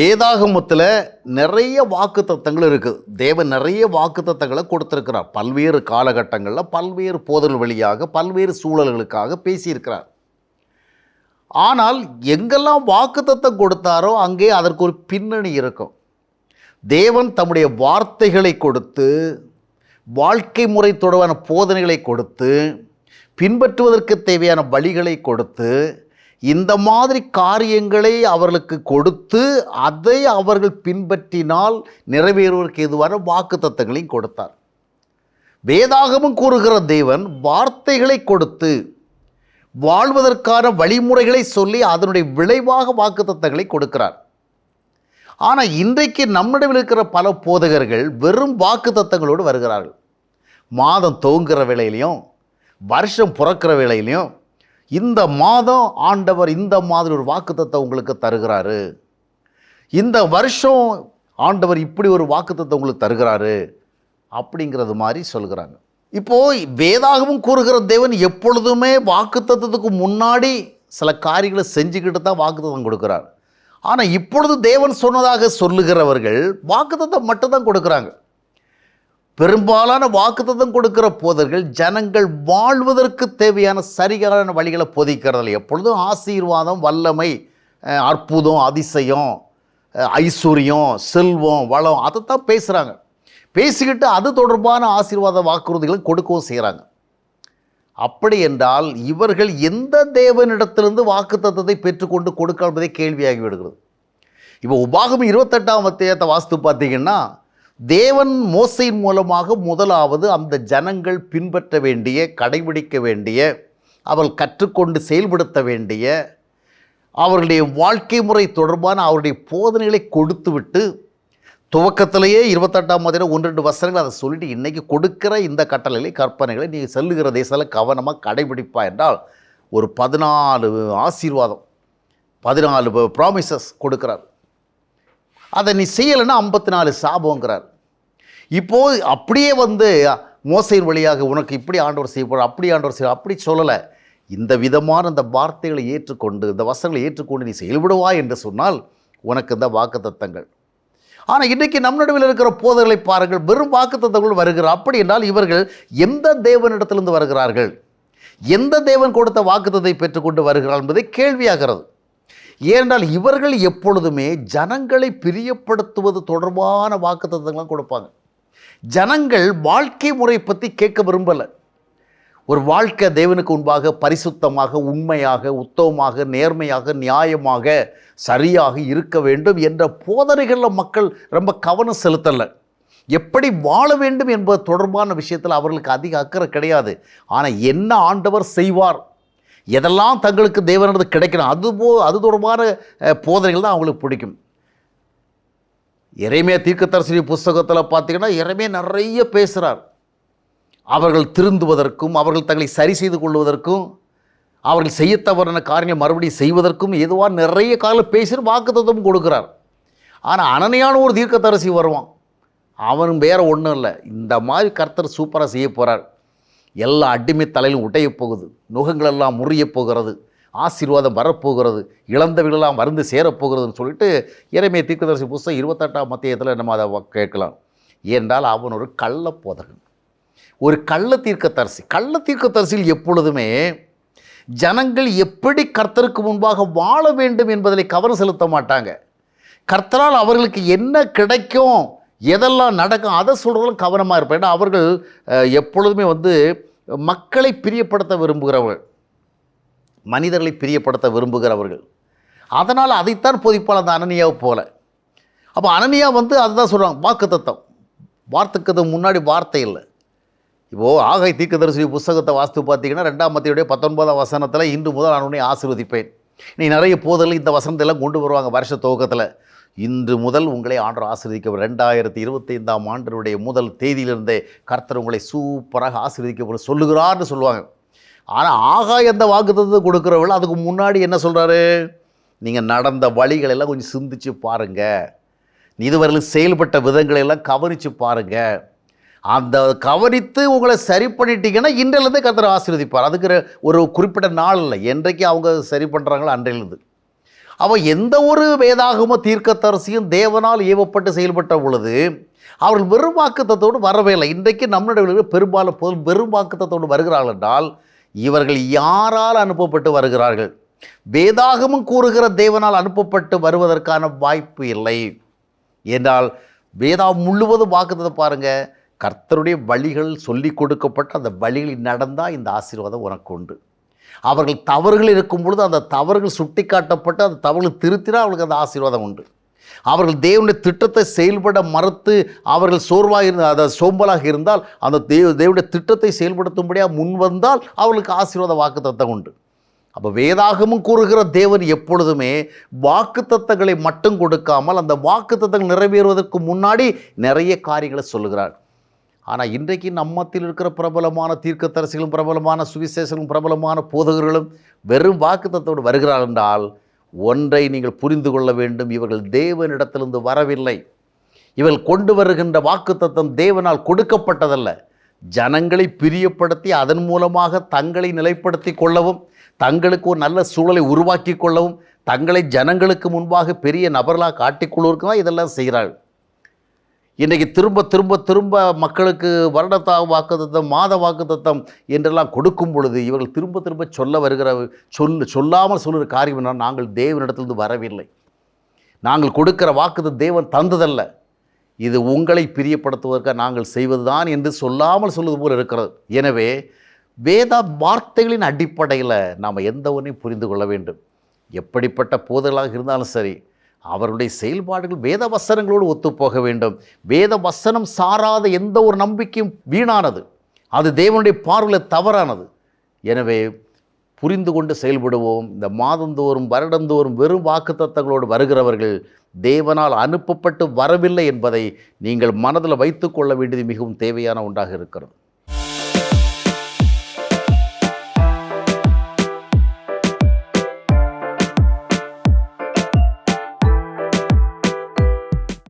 வேதாகமத்தில் நிறைய வாக்கு தத்தங்கள் இருக்குது தேவன் நிறைய வாக்கு தத்தங்களை கொடுத்துருக்கிறார். பல்வேறு காலகட்டங்களில் பல்வேறு போதல் வழியாக பல்வேறு சூழல்களுக்காக பேசியிருக்கிறார். ஆனால் எங்கெல்லாம் வாக்கு தத்தம் கொடுத்தாரோ அங்கே அதற்கு ஒரு பின்னணி இருக்கும். தேவன் தம்முடைய வார்த்தைகளை கொடுத்து வாழ்க்கை முறை தொடர்பான போதனைகளை கொடுத்து பின்பற்றுவதற்கு தேவையான வழிகளை கொடுத்து இந்த மாதிரி காரியங்களை அவர்களுக்கு கொடுத்து அதை அவர்கள் பின்பற்றினால் நிறைவேறுவதற்கு எதுவான வாக்கு தத்தங்களையும் கொடுத்தார். வேதாகமும் கூறுகிற தேவன் வார்த்தைகளை கொடுத்து வாழ்வதற்கான வழிமுறைகளை சொல்லி அதனுடைய விளைவாக வாக்கு தத்தங்களை கொடுக்கிறார். ஆனால் இன்றைக்கு நம்மிடம் இருக்கிற பல போதகர்கள் வெறும் வாக்கு தத்தங்களோடு வருகிறார்கள். மாதம் துவங்குகிற வேலையிலையும் வருஷம் பிறக்கிற வேலையிலையும் இந்த மாதம் ஆண்டவர் இந்த மாதிரி ஒரு வாக்குத்தத்தை உங்களுக்கு தருகிறாரு. இந்த வருஷம் ஆண்டவர் இப்படி ஒரு வாக்குத்தத்தை உங்களுக்கு தருகிறாரு அப்படிங்கிறது மாதிரி சொல்கிறாங்க. இப்போது வேதாகமும் கூறுகிற தேவன் எப்பொழுதுமே வாக்குத்தத்தத்துக்கு முன்னாடி சில காரியங்களை செஞ்சுக்கிட்டு தான் வாக்குத்தம் கொடுக்குறார். ஆனால் இப்பொழுது தேவன் சொன்னதாக சொல்லுகிறவர்கள் வாக்குத்தத்தை மட்டும்தான் கொடுக்குறாங்க. பெரும்பாலான வாக்குத்தத்தம் கொடுக்கிற போதர்கள் ஜனங்கள் வாழ்வதற்கு தேவையான சரியான வழிகளை போதிக்கிறதில்ல. எப்பொழுதும் ஆசீர்வாதம் வல்லமை அற்புதம் அதிசயம் ஐஸ்வர்யம் செல்வம் வளம் அதைத்தான் பேசுகிறாங்க பேசிக்கிட்டு அது தொடர்பான ஆசீர்வாத வாக்குறுதிகளை கொடுக்கவும் செய்கிறாங்க அப்படி என்றால் இவர்கள் எந்த தேவனிடத்திலிருந்து வாக்குத்தத்தை பெற்றுக்கொண்டு கொடுக்க என்பதே கேள்வியாகி விடுகிறது. இப்போ உபாகம் இருபத்தெட்டாம் அத்தியாயத்தை வாஸ்து பார்த்தீங்கன்னா தேவன் மோசையின் மூலமாக முதலாவது அந்த ஜனங்கள் பின்பற்ற வேண்டிய கடைபிடிக்க வேண்டிய அவள் கற்றுக்கொண்டு செயல்படுத்த வேண்டிய அவர்களுடைய வாழ்க்கை முறை தொடர்பான அவருடைய போதனைகளை கொடுத்துவிட்டு துவக்கத்திலேயே இருபத்தெட்டாம் மதியம் ஒன்று ரெண்டு வசனங்கள் அதை சொல்லிட்டு இன்றைக்கி கொடுக்கிற இந்த கட்டளைகளை கற்பனைகளை நீ செல்லுகிற தேசத்தில் கவனமாக கடைபிடிப்பா என்றால் ஒரு பதினாலு ஆசீர்வாதம் பதினாலு ப்ராமிசஸ் கொடுக்குறார். அதை நீ செய்யலைன்னா ஐம்பத்தி நாலு சாபங்கிறார் இப்போது அப்படியே வந்து மோசையின் வழியாக உனக்கு இப்படி ஆண்டவர் செய்யப்படும் அப்படி ஆண்டவர் செய்ய அப்படி சொல்லலை. இந்த விதமான இந்த வார்த்தைகளை ஏற்றுக்கொண்டு இந்த வசங்களை ஏற்றுக்கொண்டு நீ செயல்படுவா என்று சொன்னால் உனக்கு இந்த வாக்குத்தத்தங்கள். ஆனால் இன்றைக்கி நம் நடுவில் இருக்கிற போதர்களை பாருங்கள் வெறும் வாக்குத்தத்தங்கள் வருகிறார் அப்படி என்றால் இவர்கள் எந்த தேவனிடத்திலிருந்து வருகிறார்கள்? எந்த தேவன் கொடுத்த வாக்குத்தத்தை பெற்றுக்கொண்டு வருகிறார் என்பதை கேள்வியாகிறது. ஏனென்றால் இவர்கள் எப்பொழுதுமே ஜனங்களை பிரியப்படுத்துவது தொடர்பான வாக்குத்தத்தங்கள்லாம் கொடுப்பாங்க. ஜனங்கள் வாழ்க்கை முறை பற்றி கேட்க விரும்பலை. ஒரு வாழ்க்கை தேவனுக்கு முன்பாக பரிசுத்தமாக உண்மையாக உத்தமமாக நேர்மையாக நியாயமாக சரியாக இருக்க வேண்டும் என்ற போதனைகளில் மக்கள் ரொம்ப கவனம் செலுத்தலை. எப்படி வாழ வேண்டும் என்பது தொடர்பான விஷயத்தில் அவர்களுக்கு அதிக அக்கறை கிடையாது. ஆனால் என்ன ஆண்டவர் செய்வார்? எதெல்லாம் தங்களுக்கு தேவனது கிடைக்கணும்? அது போ அது தொடர்பான போதனைகள் தான் அவங்களுக்கு பிடிக்கும். இறைமைய தீர்க்கதரிசனி புஸ்தகத்தில் பார்த்தீங்கன்னா இறைமைய நிறைய பேசுகிறார் அவர்கள் திருந்துவதற்கும் அவர்கள் தங்களை சரி செய்து கொள்வதற்கும் அவர்கள் செய்ய தவறான காரியம் மறுபடியும் செய்வதற்கும் எதுவாக நிறைய காலம் பேசி வாக்குத்தத்தம் கொடுக்குறார். ஆனால் அனனையான ஒரு தீர்க்கத்தரசி வருவான். அவன் வேறு ஒன்றும் இல்லை. இந்த மாதிரி கர்த்தர் சூப்பராக செய்ய போகிறார் எல்லா அடிமை தலையிலும் உடையப் போகுது. நுகங்களெல்லாம் முறியப் போகிறது. ஆசீர்வாதம் வரப்போகிறது இழந்தவர்களெல்லாம் மருந்து சேரப்போகிறதுன்னு சொல்லிட்டு இறைமைய தீர்க்கதரிசி புஸ்தகம் இருபத்தெட்டாம் மத்தியத்தில் நம்ம அதை கேட்கலாம். ஏனென்றால் அவன் ஒரு கள்ள போதகன். ஒரு கள்ள தீர்க்கத்தரசி கள்ள தீர்க்கத்தரசியில் எப்பொழுதுமே ஜனங்கள் எப்படி கர்த்தருக்கு முன்பாக வாழ வேண்டும் என்பதில் கவனம் செலுத்த மாட்டாங்க. கர்த்தரால் அவர்களுக்கு என்ன கிடைக்கும் எதெல்லாம் நடக்கும் அதை சொல்கிறதும் கவனமாக இருப்பேன். ஏன்னா அவர்கள் எப்பொழுதுமே வந்து மக்களை பிரியப்படுத்த விரும்புகிறவர்கள். மனிதர்களை பிரியப்படுத்த விரும்புகிறவர்கள். அதனால் அதைத்தான் போதிப்பால் அந்த அனனியாவை போல. அப்போ அனனியா வந்து அதுதான் சொல்கிறாங்க வாக்கு தத்தம் வார்த்தைக்கு முன்னாடி வார்த்தை இல்லை. இப்போது ஆகை தீர்க்கதரிசி புஸ்தகத்தை வாஸ்து பார்த்தீங்கன்னா ரெண்டாம் மத்தியுடைய பத்தொன்பதாம் வசனத்தில் இன்று முதல் நான் உன்னை ஆசீர்வதிப்பேன். நீ நிறைய போதல் இந்த வசனத்தை எல்லாம் கொண்டு வருவாங்க வருஷ துவக்கத்தில். இன்று முதல் உங்களை ஆண்டு ஆசீர்வதிக்க ரெண்டாயிரத்தி இருபத்தைந்தாம் ஆண்டினுடைய முதல் தேதியிலிருந்தே கர்த்தர் உங்களை சூப்பராக ஆசீர்வதிக்க சொல்லுகிறார்னு சொல்லுவாங்க. ஆனால் ஆகாய அந்த வாக்குத்தத்தை கொடுக்குறவள் அதுக்கு முன்னாடி என்ன சொல்கிறாரு நீங்கள் நடந்த வழிகளெல்லாம் கொஞ்சம் சிந்திச்சு பாருங்கள் இதுவரையிலும் செயல்பட்ட விதங்களை எல்லாம் கவனித்து பாருங்கள் அந்த கவனித்து உங்களை சரி பண்ணிட்டீங்கன்னா இன்றிலிருந்தே கர்த்தர் ஆசீர்வதிப்பார். அதுக்கு ஒரு குறிப்பிட்ட நாள் இல்லை. என்றைக்கு அவங்க சரி பண்ணுறாங்களோ அன்றையிலிருந்து. அவள் எந்த ஒரு வேதாகம தீர்க்கத்தரசியும் தேவனால் ஏவப்பட்டு செயல்பட்ட பொழுது அவர்கள் வெறும் வாக்குத்தத்தோடு வரவே இல்லை. இன்றைக்கு நம்மளுடைய பெரும்பாலும் போதும் வெறும் வாக்குத்தத்தோடு வருகிறார்கள் என்றால் இவர்கள் யாரால் அனுப்பப்பட்டு வருகிறார்கள்? வேதாகமும் கூறுகிற தேவனால் அனுப்பப்பட்டு வருவதற்கான வாய்ப்பு இல்லை. என்றால் வேதா முழுவதும் வாக்குத்தத்தை பாருங்க. கர்த்தருடைய வழிகள் சொல்லி கொடுக்கப்பட்ட அந்த வழிகளில் நடந்தால் இந்த ஆசீர்வாதம் உனக்கு உண்டு. அவர்கள் தவறுகள் இருக்கும் பொழுது அந்த தவறுகள் சுட்டி காட்டப்பட்டு அந்த தவறுகள் திருத்தினா அவர்களுக்கு அந்த ஆசீர்வாதம் உண்டு. அவர்கள் தேவனுடைய திட்டத்தை செயல்பட மறுத்து அவர்கள் சோர்வாக இருந்த அதாவது சோம்பலாக இருந்தால் அந்த தேவ தேவனுடைய திட்டத்தை செயல்படுத்தும்படியாக முன் வந்தால் அவர்களுக்கு ஆசீர்வாத வாக்குத்தத்தம் உண்டு. அப்போ வேதாகமும் கூறுகிற தேவன் எப்பொழுதுமே வாக்குத்தத்தங்களை மட்டும் கொடுக்காமல் அந்த வாக்குத்தத்தங்கள் நிறைவேறுவதற்கு முன்னாடி நிறைய காரியங்களை சொல்லுகிறார். ஆனால் இன்றைக்கு நம்மத்தில் இருக்கிற பிரபலமான தீர்க்கத்தரசிகளும் பிரபலமான சுவிசேஷங்களும் பிரபலமான போதகர்களும் வெறும் வாக்குத்தத்தோடு வருகிறார்கள் என்றால் ஒன்றை நீங்கள் புரிந்து கொள்ள வேண்டும். இவர்கள் தேவனிடத்திலிருந்து வரவில்லை. இவர்கள் கொண்டு வருகின்ற வாக்குத்தத்தம் தேவனால் கொடுக்கப்பட்டதல்ல. ஜனங்களை பிரியப்படுத்தி அதன் மூலமாக தங்களை நிலைப்படுத்தி கொள்ளவும் தங்களுக்கு ஒரு நல்ல சூழலை உருவாக்கி கொள்ளவும் தங்களை ஜனங்களுக்கு முன்பாக பெரிய நபர்களாக காட்டிக்கொள்வதற்கு தான் இதெல்லாம் செய்கிறார்கள். இன்றைக்கி திரும்ப திரும்ப திரும்ப மக்களுக்கு வருடத்தா வாக்குத்தத்தம் மாத வாக்குத்தத்தம் என்றெல்லாம் கொடுக்கும் பொழுது இவர்கள் திரும்ப திரும்ப சொல்ல வருகிற சொல் சொல்லாமல் சொல்லுகிற காரியம் என்ன நாங்கள் தேவனிடத்திலிருந்து வரவில்லை. நாங்கள் கொடுக்கிற வாக்கு தேவன் தந்ததல்ல. இது உங்களை பிரியப்படுத்துவதற்காக நாங்கள் செய்வதுதான் என்று சொல்லாமல் சொல்வது போல் இருக்கிறது. எனவே வேத வார்த்தைகளின் அடிப்படையில் நாம் எந்த ஒன்றையும் புரிந்து கொள்ள வேண்டும். எப்படிப்பட்ட போதலாக இருந்தாலும் சரி அவருடைய செயல்பாடுகள் வேத வசனங்களோடு ஒத்துப்போக வேண்டும். வேத வசனம் சாராத எந்த ஒரு நம்பிக்கையும் வீணானது. அது தேவனுடைய பார்வையில் தவறானது. எனவே புரிந்து கொண்டு செயல்படுவோம். இந்த மாதந்தோறும் வருடந்தோறும் வெறும் வாக்குத்தத்தங்களோடு வருகிறவர்கள் தேவனால் அனுப்பப்பட்டு வரவில்லை என்பதை நீங்கள் மனதில் வைத்துக்கொள்ள வேண்டியது மிகவும் தேவையான ஒன்றாக இருக்கிறது.